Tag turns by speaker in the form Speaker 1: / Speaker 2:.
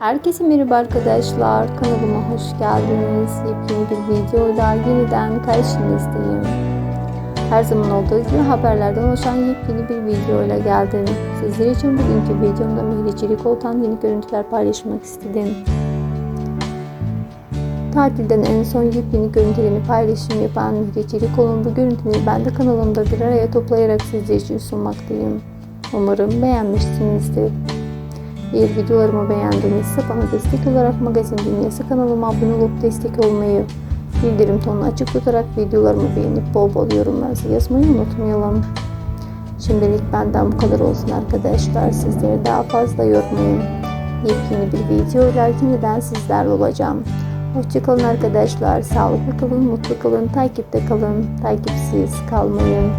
Speaker 1: Herkese merhaba arkadaşlar. Kanalıma hoş geldiniz. Yepyeni bir videoyla yeniden karşınızdayım. Her zaman olduğu gibi haberlerden oluşan yepyeni bir videoyla geldim. Sizler için bugünkü videomda Mihri Oltan yeni görüntüler paylaşmak istedim. Tatilden en son yepyeni görüntülerini paylaşım yapan Mihri Çelikoğlu'nun bu görüntüleri ben de kanalımda bir araya toplayarak sizler için sunmaktayım. Umarım beğenmişsinizdir. Eğer videolarımı beğendinizse bana destek olarak Magazin Dünyası kanalıma abone olup destek olmayı, bildirim tonunu açık tutarak videolarımı beğenip bol bol yorumlarınızı yazmayı unutmayalım. Şimdilik benden bu kadar olsun arkadaşlar. Sizleri daha fazla yormayın. Yepyeni bir video ile yeniden sizlerle olacağım. Hoşçakalın arkadaşlar. Sağlıklı kalın, mutlu kalın, takipte kalın, takipsiz kalmayın.